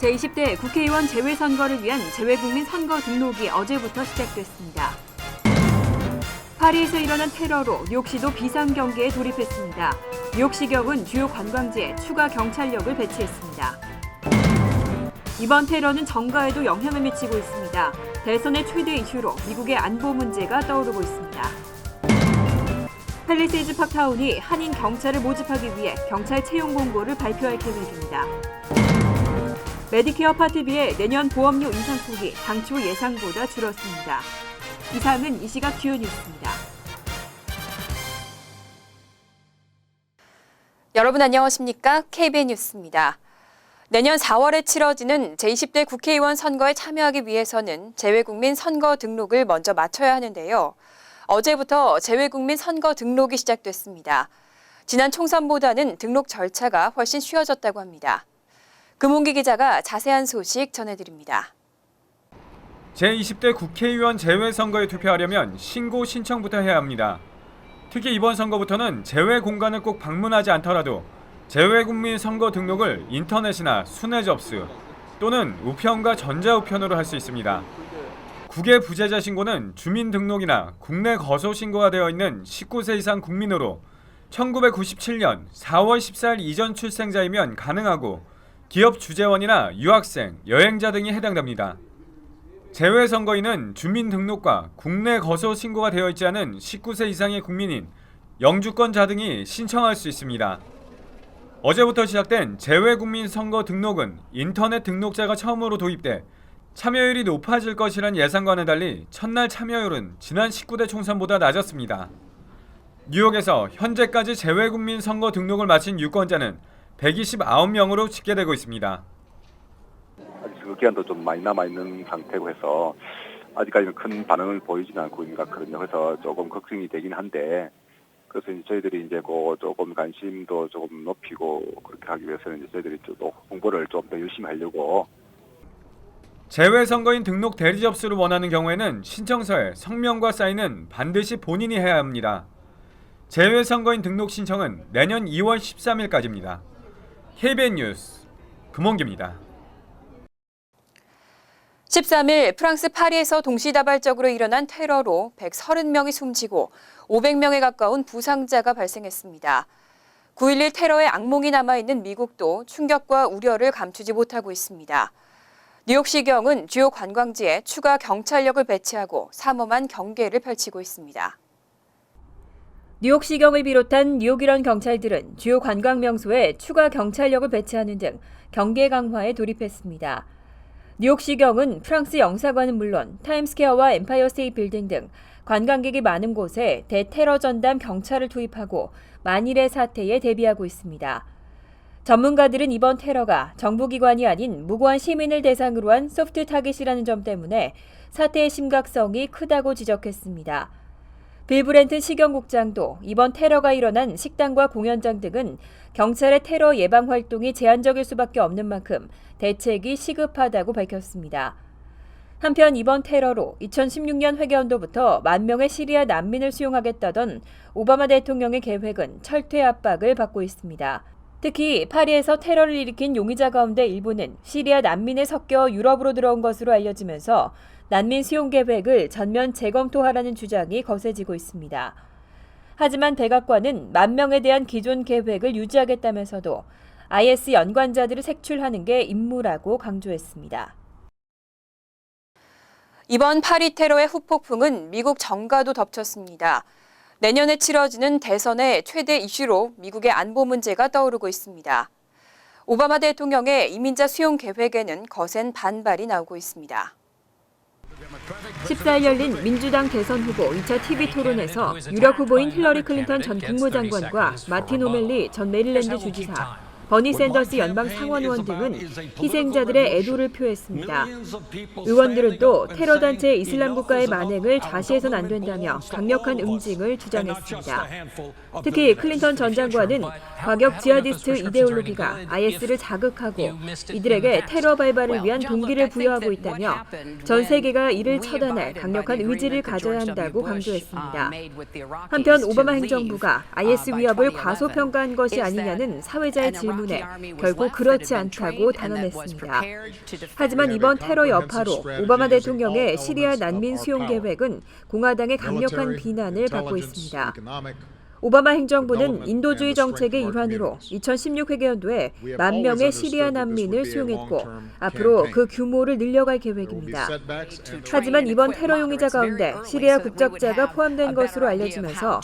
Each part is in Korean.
제20대 국회의원 재외선거를 위한 재외국민 선거 등록이 어제부터 시작됐습니다. 파리에서 일어난 테러로 뉴욕시도 비상경계에 돌입했습니다. 뉴욕시경은 주요 관광지에 추가 경찰력을 배치했습니다. 이번 테러는 정가에도 영향을 미치고 있습니다. 대선의 최대 이슈로 미국의 안보 문제가 떠오르고 있습니다. 팰리세이즈 팍타운이 한인 경찰을 모집하기 위해 경찰 채용 공고를 발표할 계획입니다. 메디케어 파트비의 내년 보험료 인상폭이 당초 예상보다 줄었습니다. 이상은 이 시각 주요 뉴스입니다. 여러분 안녕하십니까? KBN 뉴스입니다. 내년 4월에 치러지는 제20대 국회의원 선거에 참여하기 위해서는 재외국민 선거 등록을 먼저 마쳐야 하는데요. 어제부터 재외국민 선거 등록이 시작됐습니다. 지난 총선보다는 등록 절차가 훨씬 쉬워졌다고 합니다. 금홍기 기자가 자세한 소식 전해드립니다. 제20대 국회의원 재외선거에 투표하려면 신고 신청부터 해야 합니다. 특히 이번 선거부터는 재외 공간을 꼭 방문하지 않더라도 재외 국민 선거 등록을 인터넷이나 순회 접수 또는 우편과 전자우편으로 할 수 있습니다. 국외 부재자 신고는 주민등록이나 국내 거소 신고가 되어 있는 19세 이상 국민으로 1997년 4월 14일 이전 출생자이면 가능하고 기업 주재원이나 유학생, 여행자 등이 해당됩니다. 재외 선거인은 주민등록과 국내 거소 신고가 되어 있지 않은 19세 이상의 국민인 영주권자 등이 신청할 수 있습니다. 어제부터 시작된 재외국민 선거 등록은 인터넷 등록자가 처음으로 도입돼 참여율이 높아질 것이란 예상과는 달리 첫날 참여율은 지난 19대 총선보다 낮았습니다. 뉴욕에서 현재까지 재외국민 선거 등록을 마친 유권자는 129명으로 집계되고 있습니다. 아직 그 기간도 좀 많이 남아 있는 상태고 해서 아직까지는 큰 반응을 보이지는 않고 있는 것 같거든요. 그래서 조금 걱정이 되긴 한데 그래서 이제 저희들이 이제 그 조금 관심도 조금 높이고 그렇게 하기 위해서는 이제 저희들이 또 홍보를 좀 더 열심히 하려고 재외 선거인 등록 대리 접수를 원하는 경우에는 신청서에 성명과 사인은 반드시 본인이 해야 합니다. 재외 선거인 등록 신청은 내년 2월 13일까지입니다. KBN 뉴스 금원기입니다. 13일 프랑스 파리에서 동시다발적으로 일어난 테러로 130명이 숨지고 500명에 가까운 부상자가 발생했습니다. 9.11 테러의 악몽이 남아있는 미국도 충격과 우려를 감추지 못하고 있습니다. 뉴욕시경은 주요 관광지에 추가 경찰력을 배치하고 삼엄한 경계를 펼치고 있습니다. 뉴욕시경을 비롯한 뉴욕이런 경찰들은 주요 관광 명소에 추가 경찰력을 배치하는 등 경계 강화에 돌입했습니다. 뉴욕시경은 프랑스 영사관은 물론 타임스퀘어와 엠파이어 스테이트 빌딩 등 관광객이 많은 곳에 대테러 전담 경찰을 투입하고 만일의 사태에 대비하고 있습니다. 전문가들은 이번 테러가 정부기관이 아닌 무고한 시민을 대상으로 한 소프트 타깃이라는 점 때문에 사태의 심각성이 크다고 지적했습니다. 빌 브렌튼 시경국장도 이번 테러가 일어난 식당과 공연장 등은 경찰의 테러 예방 활동이 제한적일 수밖에 없는 만큼 대책이 시급하다고 밝혔습니다. 한편 이번 테러로 2016년 회계연도부터 만 명의 시리아 난민을 수용하겠다던 오바마 대통령의 계획은 철퇴 압박을 받고 있습니다. 특히 파리에서 테러를 일으킨 용의자 가운데 일부는 시리아 난민에 섞여 유럽으로 들어온 것으로 알려지면서 난민 수용 계획을 전면 재검토하라는 주장이 거세지고 있습니다. 하지만 백악관은 만 명에 대한 기존 계획을 유지하겠다면서도 IS 연관자들을 색출하는 게 임무라고 강조했습니다. 이번 파리 테러의 후폭풍은 미국 정가도 덮쳤습니다. 내년에 치러지는 대선의 최대 이슈로 미국의 안보 문제가 떠오르고 있습니다. 오바마 대통령의 이민자 수용 계획에는 거센 반발이 나오고 있습니다. 14일 열린 민주당 대선 후보 2차 TV 토론에서 유력 후보인 힐러리 클린턴 전 국무장관과 마틴 오멜리 전 메릴랜드 주지사, 버니 샌더스 연방 상원의원 등은 희생자들의 애도를 표했습니다. 의원들은 또 테러 단체 이슬람 국가의 만행을 좌시해선 안 된다며 강력한 응징을 주장했습니다. 특히 클린턴 전 장관은 과격 지하디스트 이데올로기가 IS를 자극하고 이들에게 테러 발발을 위한 동기를 부여하고 있다며 전 세계가 이를 처단할 강력한 의지를 가져야 한다고 강조했습니다. 한편 오바마 행정부가 IS 위협을 과소평가한 것이 아니냐는 사회자의 질문 때문에 결국 그렇지 않다고 단언했습니다. 하지만 이번 테러 여파로 오바마 대통령의 시리아 난민 수용 계획은 공화당의 강력한 비난을 받고 있습니다. 오바마 행정부는 인도주의 정책의 일환으로 2016 회계연도에 만 명의 시리아 난민을 수용했고 앞으로 그 규모를 늘려갈 계획입니다. 하지만 이번 테러 용의자 가운데 시리아 국적자가 포함된 것으로 알려지면서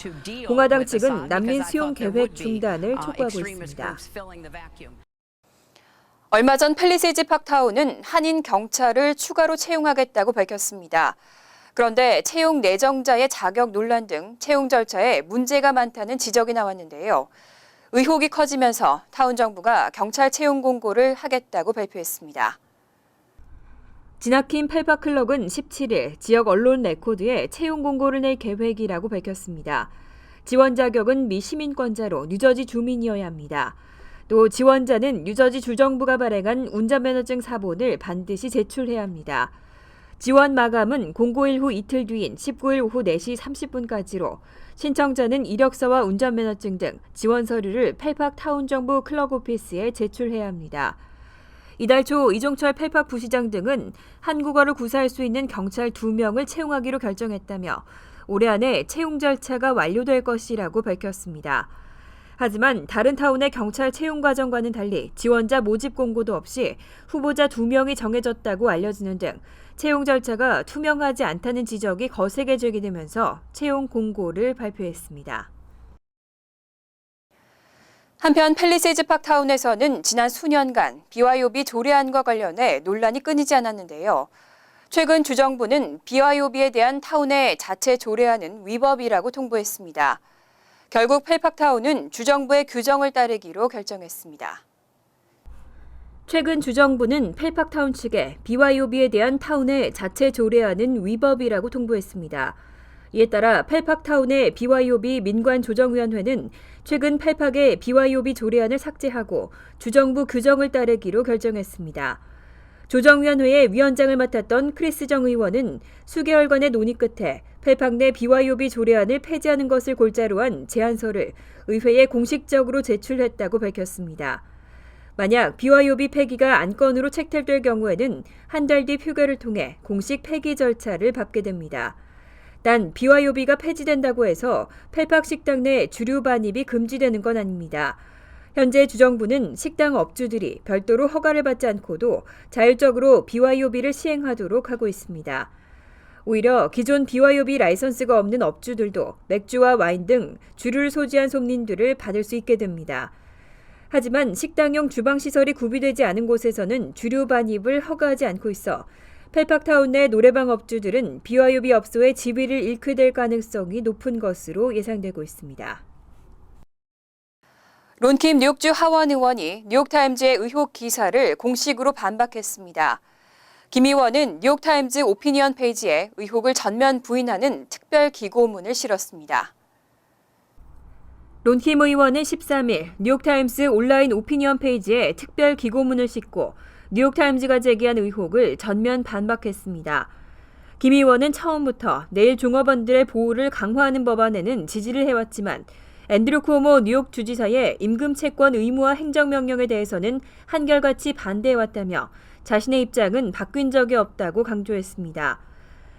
공화당 측은 난민 수용 계획 중단을 촉구하고 있습니다. 얼마 전 펠리세이즈 팍타운은 한인 경찰을 추가로 채용하겠다고 밝혔습니다. 그런데 채용 내정자의 자격 논란 등 채용 절차에 문제가 많다는 지적이 나왔는데요. 의혹이 커지면서 타운 정부가 경찰 채용 공고를 하겠다고 발표했습니다. 지나킨 펠파클럭은 17일 지역 언론 레코드에 채용 공고를 낼 계획이라고 밝혔습니다. 지원 자격은 미 시민권자로 뉴저지 주민이어야 합니다. 또 지원자는 뉴저지 주정부가 발행한 운전면허증 사본을 반드시 제출해야 합니다. 지원 마감은 공고일 후 이틀 뒤인 19일 오후 4시 30분까지로 신청자는 이력서와 운전면허증 등 지원 서류를 펠팍 타운 정부 클럭 오피스에 제출해야 합니다. 이달 초 이종철 펠팍 부시장 등은 한국어를 구사할 수 있는 경찰 2명을 채용하기로 결정했다며 올해 안에 채용 절차가 완료될 것이라고 밝혔습니다. 하지만 다른 타운의 경찰 채용 과정과는 달리 지원자 모집 공고도 없이 후보자 2명이 정해졌다고 알려지는 등 채용 절차가 투명하지 않다는 지적이 거세게 제기되면서 채용 공고를 발표했습니다. 한편 펠리세이즈 팍 타운에서는 지난 수년간 BYOB 조례안과 관련해 논란이 끊이지 않았는데요. 최근 주정부는 BYOB에 대한 타운의 자체 조례안은 위법이라고 통보했습니다. 결국 펠팍타운은 주정부의 규정을 따르기로 결정했습니다. 최근 주정부는 펠팍타운 측에 BYOB에 대한 타운의 자체 조례안은 위법이라고 통보했습니다. 이에 따라 펠팍타운의 BYOB 민관조정위원회는 최근 펠팍의 BYOB 조례안을 삭제하고 주정부 규정을 따르기로 결정했습니다. 조정위원회의 위원장을 맡았던 크리스정 의원은 수개월간의 논의 끝에 펠팍 내 BYOB 조례안을 폐지하는 것을 골자로 한 제안서를 의회에 공식적으로 제출했다고 밝혔습니다. 만약 BYOB 폐기가 안건으로 채택될 경우에는 한 달뒤 표결을 통해 공식 폐기 절차를 밟게 됩니다. 단 BYOB가 폐지된다고 해서 펠팍 식당 내 주류 반입이 금지되는 건 아닙니다. 현재 주정부는 식당 업주들이 별도로 허가를 받지 않고도 자율적으로 BYOB를 시행하도록 하고 있습니다. 오히려 기존 BYOB 라이선스가 없는 업주들도 맥주와 와인 등 주류를 소지한 손님들을 받을 수 있게 됩니다. 하지만 식당용 주방 시설이 구비되지 않은 곳에서는 주류 반입을 허가하지 않고 있어 펠팍타운 내 노래방 업주들은 BYOB 업소의 지위를 잃게 될 가능성이 높은 것으로 예상되고 있습니다. 론킴 뉴욕주 하원 의원이 뉴욕타임즈의 의혹 기사를 공식으로 반박했습니다. 김 의원은 뉴욕타임즈 오피니언 페이지에 의혹을 전면 부인하는 특별 기고문을 실었습니다. 론킴 의원은 13일 뉴욕타임스 온라인 오피니언 페이지에 특별 기고문을 싣고 뉴욕타임즈가 제기한 의혹을 전면 반박했습니다. 김 의원은 처음부터 내일 종업원들의 보호를 강화하는 법안에는 지지를 해왔지만 앤드류 쿠오모 뉴욕 주지사의 임금 채권 의무화 행정명령에 대해서는 한결같이 반대해왔다며 자신의 입장은 바뀐 적이 없다고 강조했습니다.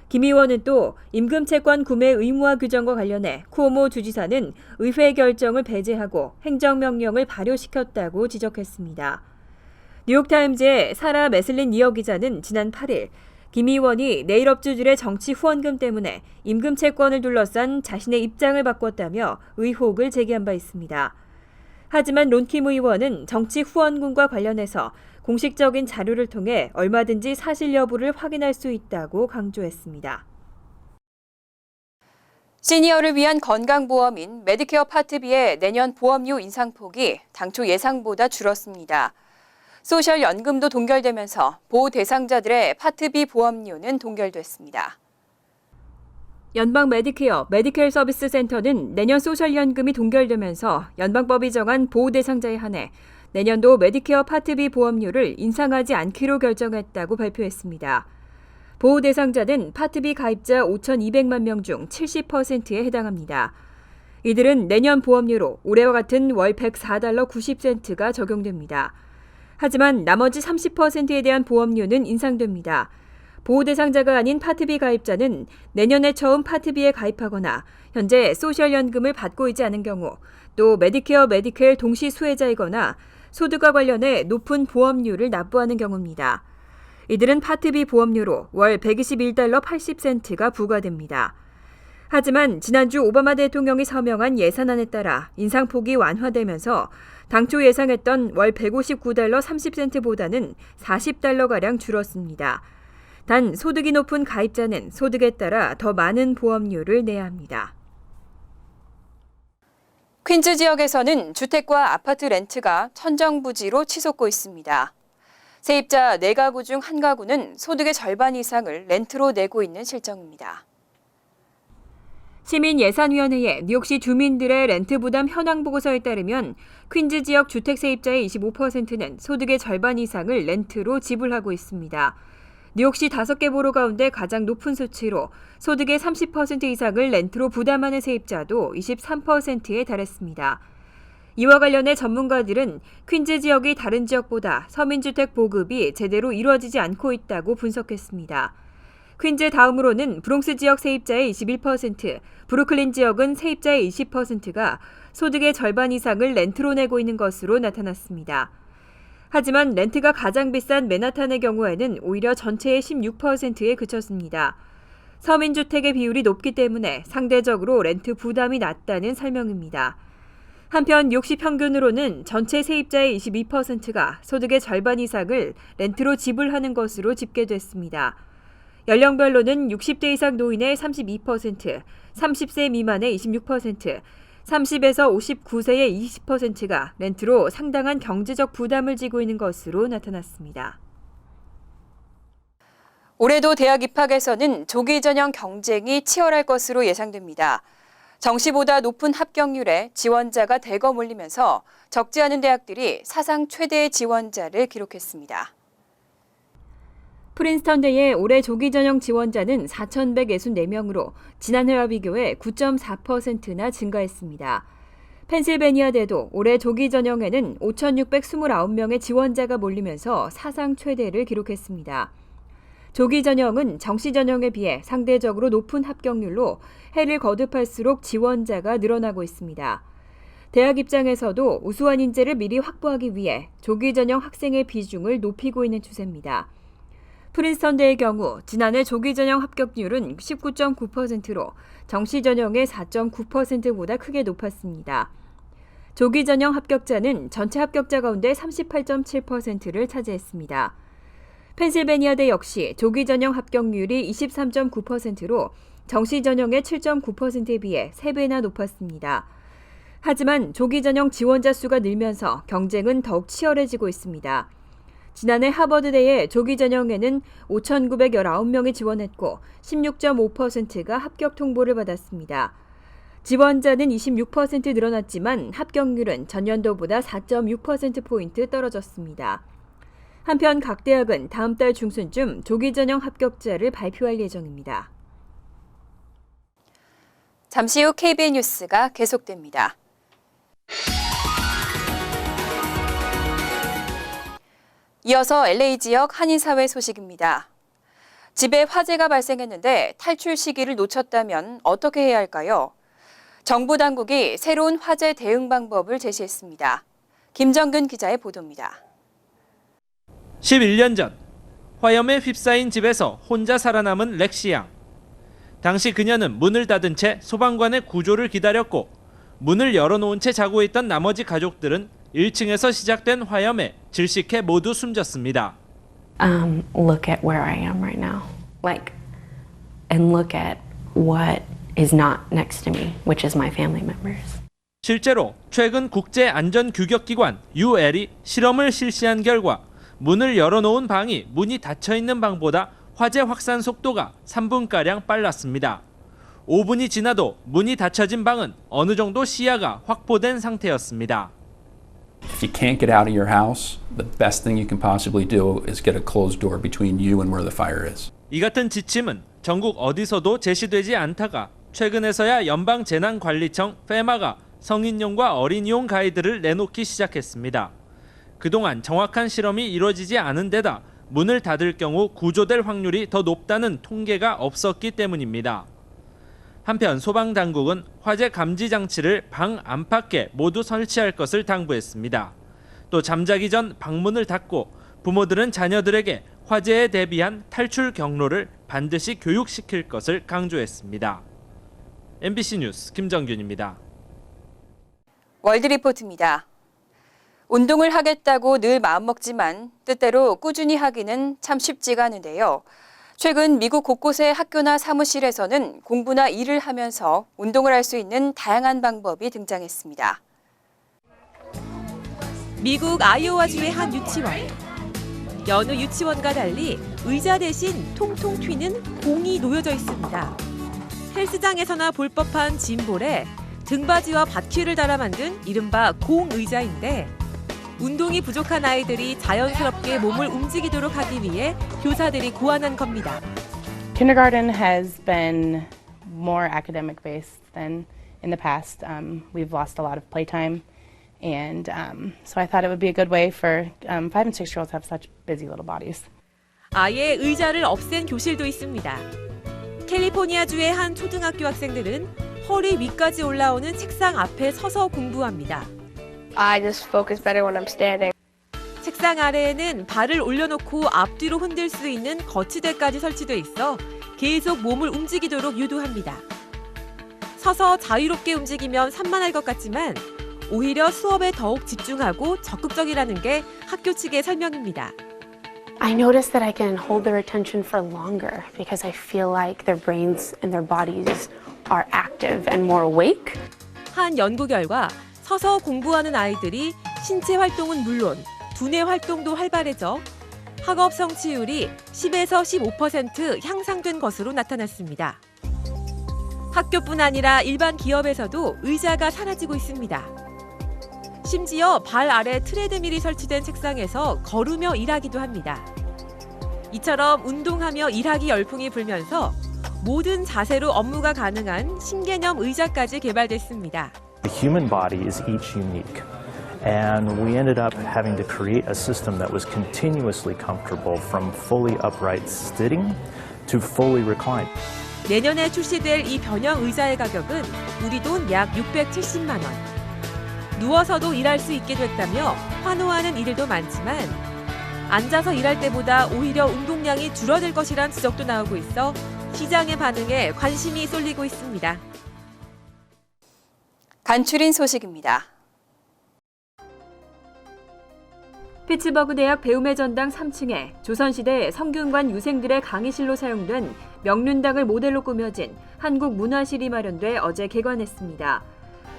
김 의원은 또 임금 채권 구매 의무화 규정과 관련해 쿠오모 주지사는 의회 결정을 배제하고 행정명령을 발효시켰다고 지적했습니다. 뉴욕타임즈의 사라 메슬린 니어 기자는 지난 8일 김 의원이 내일 업주들의 정치 후원금 때문에 임금 채권을 둘러싼 자신의 입장을 바꿨다며 의혹을 제기한 바 있습니다. 하지만 론킴 의원은 정치 후원금과 관련해서 공식적인 자료를 통해 얼마든지 사실 여부를 확인할 수 있다고 강조했습니다. 시니어를 위한 건강보험인 메디케어 파트비의 내년 보험료 인상폭이 당초 예상보다 줄었습니다. 소셜연금도 동결되면서 보호 대상자들의 파트비 보험료는 동결됐습니다. 연방 메디케어 메디케어 서비스 센터는 내년 소셜연금이 동결되면서 연방법이 정한 보호 대상자에 한해 내년도 메디케어 파트비 보험료를 인상하지 않기로 결정했다고 발표했습니다. 보호 대상자는 파트비 가입자 5,200만 명 중 70%에 해당합니다. 이들은 내년 보험료로 올해와 같은 월 104달러 90센트가 적용됩니다. 하지만 나머지 30%에 대한 보험료는 인상됩니다. 보호 대상자가 아닌 파트비 가입자는 내년에 처음 파트비에 가입하거나 현재 소셜연금을 받고 있지 않은 경우 또 메디케어 메디켈 동시 수혜자이거나 소득과 관련해 높은 보험료를 납부하는 경우입니다. 이들은 파트비 보험료로 월 121달러 80센트가 부과됩니다. 하지만 지난주 오바마 대통령이 서명한 예산안에 따라 인상폭이 완화되면서 당초 예상했던 월 159달러 30센트보다는 40달러가량 줄었습니다. 단 소득이 높은 가입자는 소득에 따라 더 많은 보험료를 내야 합니다. 퀸즈 지역에서는 주택과 아파트 렌트가 천정부지로 치솟고 있습니다. 세입자 4가구 중 1가구는 소득의 절반 이상을 렌트로 내고 있는 실정입니다. 시민예산위원회의 뉴욕시 주민들의 렌트 부담 현황 보고서에 따르면 퀸즈 지역 주택 세입자의 25%는 소득의 절반 이상을 렌트로 지불하고 있습니다. 뉴욕시 5개 보로 가운데 가장 높은 수치로 소득의 30% 이상을 렌트로 부담하는 세입자도 23%에 달했습니다. 이와 관련해 전문가들은 퀸즈 지역이 다른 지역보다 서민주택 보급이 제대로 이루어지지 않고 있다고 분석했습니다. 퀸즈 다음으로는 브롱스 지역 세입자의 21%, 브루클린 지역은 세입자의 20%가 소득의 절반 이상을 렌트로 내고 있는 것으로 나타났습니다. 하지만 렌트가 가장 비싼 맨하탄의 경우에는 오히려 전체의 16%에 그쳤습니다. 서민주택의 비율이 높기 때문에 상대적으로 렌트 부담이 낮다는 설명입니다. 한편 욕시 평균으로는 전체 세입자의 22%가 소득의 절반 이상을 렌트로 지불하는 것으로 집계됐습니다. 연령별로는 60대 이상 노인의 32%, 30세 미만의 26%, 30에서 59세의 20%가 렌트로 상당한 경제적 부담을 지고 있는 것으로 나타났습니다. 올해도 대학 입학에서는 조기 전형 경쟁이 치열할 것으로 예상됩니다. 정시보다 높은 합격률에 지원자가 대거 몰리면서 적지 않은 대학들이 사상 최대의 지원자를 기록했습니다. 프린스턴 대의 올해 조기 전형 지원자는 4,164명으로 지난해와 비교해 9.4%나 증가했습니다. 펜실베니아 대도 올해 조기 전형에는 5,629명의 지원자가 몰리면서 사상 최대를 기록했습니다. 조기 전형은 정시 전형에 비해 상대적으로 높은 합격률로 해를 거듭할수록 지원자가 늘어나고 있습니다. 대학 입장에서도 우수한 인재를 미리 확보하기 위해 조기 전형 학생의 비중을 높이고 있는 추세입니다. 프린스턴대의 경우 지난해 조기 전형 합격률은 19.9%로 정시 전형의 4.9%보다 크게 높았습니다. 조기 전형 합격자는 전체 합격자 가운데 38.7%를 차지했습니다. 펜실베니아대 역시 조기 전형 합격률이 23.9%로 정시 전형의 7.9%에 비해 3배나 높았습니다. 하지만 조기 전형 지원자 수가 늘면서 경쟁은 더욱 치열해지고 있습니다. 지난해 하버드대의 조기 전형에는 5,919명이 지원했고 16.5%가 합격 통보를 받았습니다. 지원자는 26% 늘어났지만 합격률은 전년도보다 4.6%포인트 떨어졌습니다. 한편 각 대학은 다음 달 중순쯤 조기 전형 합격자를 발표할 예정입니다. 잠시 후 KBN 뉴스가 계속됩니다. 이어서 LA 지역 한인사회 소식입니다. 집에 화재가 발생했는데 탈출 시기를 놓쳤다면 어떻게 해야 할까요? 정부 당국이 새로운 화재 대응 방법을 제시했습니다. 김정근 기자의 보도입니다. 11년 전 화염에 휩싸인 집에서 혼자 살아남은 렉시 양. 당시 그녀는 문을 닫은 채 소방관의 구조를 기다렸고 문을 열어놓은 채 자고 있던 나머지 가족들은 1층에서 시작된 화염에 질식해 모두 숨졌습니다. um, look at where I am right now. Like, and look at what is not next to me, which is my family members. 실제로 최근 국제 안전 규격 기관 UL이 실험을 실시한 결과 문을 열어놓은 방이 문이 닫혀 있는 방보다 화재 확산 속도가 3분 가량 빨랐습니다. 5분이 지나도 문이 닫혀진 방은 어느 정도 시야가 확보된 상태였습니다. If you can't get out of your house, the best thing you can possibly do is get a closed door between you and where the fire is. 이 같은 지침은 전국 어디서도 제시되지 않다가 최근에서야 연방 재난관리청 페마가 성인용과 어린이용 가이드를 내놓기 시작했습니다. 그동안 정확한 실험이 이루어지지 않은 데다 문을 닫을 경우 구조될 확률이 더 높다는 통계가 없었기 때문입니다. 한편 소방당국은 화재 감지 장치를 방 안팎에 모두 설치할 것을 당부했습니다. 또 잠자기 전 방문을 닫고 부모들은 자녀들에게 화재에 대비한 탈출 경로를 반드시 교육시킬 것을 강조했습니다. MBC 뉴스 김정균입니다. 월드 리포트입니다. 운동을 하겠다고 늘 마음먹지만 뜻대로 꾸준히 하기는 참 쉽지가 않은데요. 최근 미국 곳곳의 학교나 사무실에서는 공부나 일을 하면서 운동을 할 수 있는 다양한 방법이 등장했습니다. 미국 아이오와주의 한 유치원. 여느 유치원과 달리 의자 대신 통통 튀는 공이 놓여져 있습니다. 헬스장에서나 볼 법한 짐볼에 등받이와 바퀴를 달아 만든 이른바 공 의자인데 운동이 부족한 아이들이 자연스럽게 몸을 움직이도록 하기 위해 교사들이 고안한 겁니다. Kindergarten has been more academic based than in the past. Um, we've lost a lot of playtime. And um, so I thought it would be a good way for um, five and six year olds have such busy little bodies. 아예 의자를 없앤 교실도 있습니다. 캘리포니아주의 한 초등학교 학생들은 허리 위까지 올라오는 책상 앞에 서서 공부합니다. I just focus better when I'm standing. 책상 아래에는 발을 올려놓고 앞뒤로 흔들 수 있는 거치대까지 설치돼 있어 계속 몸을 움직이도록 유도합니다. 서서 자유롭게 움직이면 산만할 것 같지만 오히려 수업에 더욱 집중하고 적극적이라는 게 학교 측의 설명입니다. I notice that I can hold their attention for longer because I feel like their brains and their bodies are active and more awake. 한 연구 결과 서서 공부하는 아이들이 신체 활동은 물론 두뇌 활동도 활발해져 학업 성취율이 10에서 15% 향상된 것으로 나타났습니다. 학교뿐 아니라 일반 기업에서도 의자가 사라지고 있습니다. 심지어 발 아래 트레드밀이 설치된 책상에서 걸으며 일하기도 합니다. 이처럼 운동하며 일하기 열풍이 불면서 모든 자세로 업무가 가능한 신개념 의자까지 개발됐습니다. The human body is each unique. And we ended up having to create a system that was continuously comfortable from fully upright sitting to fully reclined. 내년에 출시될 이 변형 의자의 가격은 우리 돈 약 670만 원. 누워서도 일할 수 있게 됐다며 환호하는 이들도 많지만 앉아서 일할 때보다 오히려 운동량이 줄어들 것이란 지적도 나오고 있어 시장의 반응에 관심이 쏠리고 있습니다. 간추린 소식입니다. 피츠버그 대학 배움의 전당 3층에 조선시대 성균관 유생들의 강의실로 사용된 명륜당을 모델로 꾸며진 한국문화실이 마련돼 어제 개관했습니다.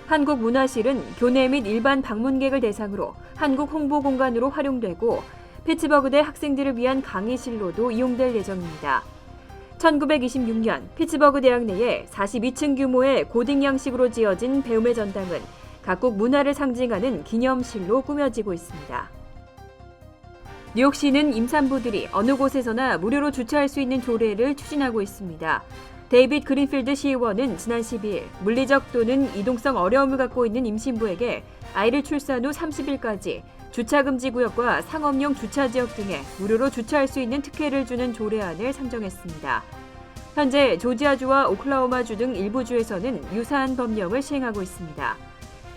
한국문화실은 교내 및 일반 방문객을 대상으로 한국 홍보 공간으로 활용되고 피츠버그대 학생들을 위한 강의실로도 이용될 예정입니다. 1926년 피츠버그 대학 내에 42층 규모의 고딩 양식으로 지어진 배움의 전당은 각국 문화를 상징하는 기념실로 꾸며지고 있습니다. 뉴욕시는 임산부들이 어느 곳에서나 무료로 주차할 수 있는 조례를 추진하고 있습니다. 데이빗 그린필드 시의원은 지난 12일 물리적 또는 이동성 어려움을 갖고 있는 임신부에게 아이를 출산 후 30일까지 주차 금지 구역과 상업용 주차 지역 등에 무료로 주차할 수 있는 특혜를 주는 조례안을 상정했습니다. 현재 조지아주와 오클라호마주 등 일부 주에서는 유사한 법령을 시행하고 있습니다.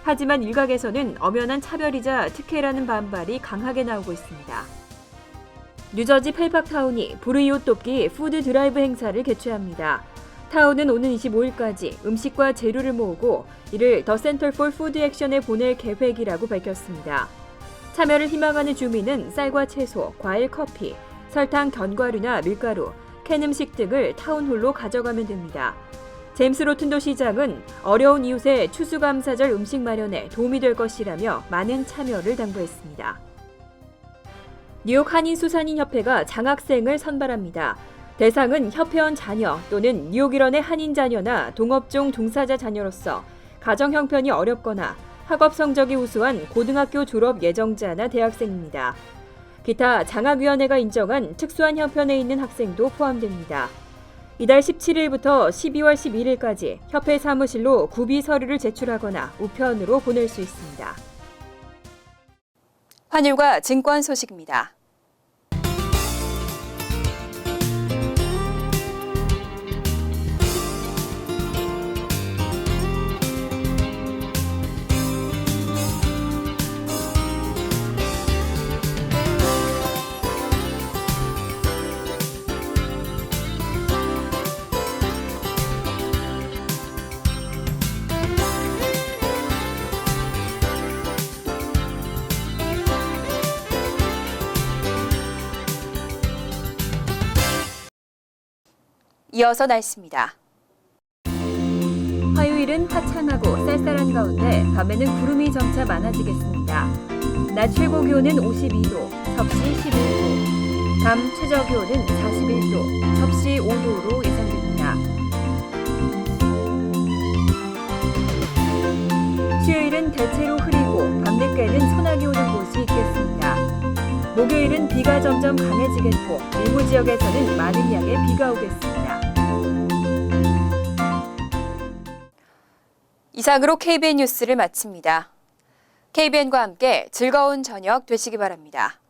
하지만 일각에서는 엄연한 차별이자 특혜라는 반발이 강하게 나오고 있습니다. 뉴저지 펠팍타운이 불의옷 돕기 푸드 드라이브 행사를 개최합니다. 타운은 오는 25일까지 음식과 재료를 모으고 이를 더 센터 폴 푸드 액션에 보낼 계획이라고 밝혔습니다. 참여를 희망하는 주민은 쌀과 채소, 과일, 커피, 설탕, 견과류나 밀가루, 캔 음식 등을 타운홀로 가져가면 됩니다. 제임스 로튼도 시장은 어려운 이웃의 추수감사절 음식 마련에 도움이 될 것이라며 많은 참여를 당부했습니다. 뉴욕 한인수산인협회가 장학생을 선발합니다. 대상은 협회원 자녀 또는 뉴욕 일원의 한인 자녀나 동업종 종사자 자녀로서 가정 형편이 어렵거나 학업 성적이 우수한 고등학교 졸업 예정자나 대학생입니다. 기타 장학위원회가 인정한 특수한 형편에 있는 학생도 포함됩니다. 이달 17일부터 12월 11일까지 협회 사무실로 구비 서류를 제출하거나 우편으로 보낼 수 있습니다. 환율과 증권 소식입니다. 이어서 날씨입니다. 화요일은 화창하고 쌀쌀한 가운데 밤에는 구름이 점차 많아지겠습니다. 낮 최고 기온은 52도, 섭씨 11도, 밤 최저 기온은 41도, 섭씨 5도로 예상됩니다. 수요일은 대체로 흐리고 밤늦게는 소나기 오는 곳이 있겠습니다. 목요일은 비가 점점 강해지겠고 일부 지역에서는 많은 양의 비가 오겠습니다. 이상으로 KBN 뉴스를 마칩니다. KBN과 함께 즐거운 저녁 되시기 바랍니다.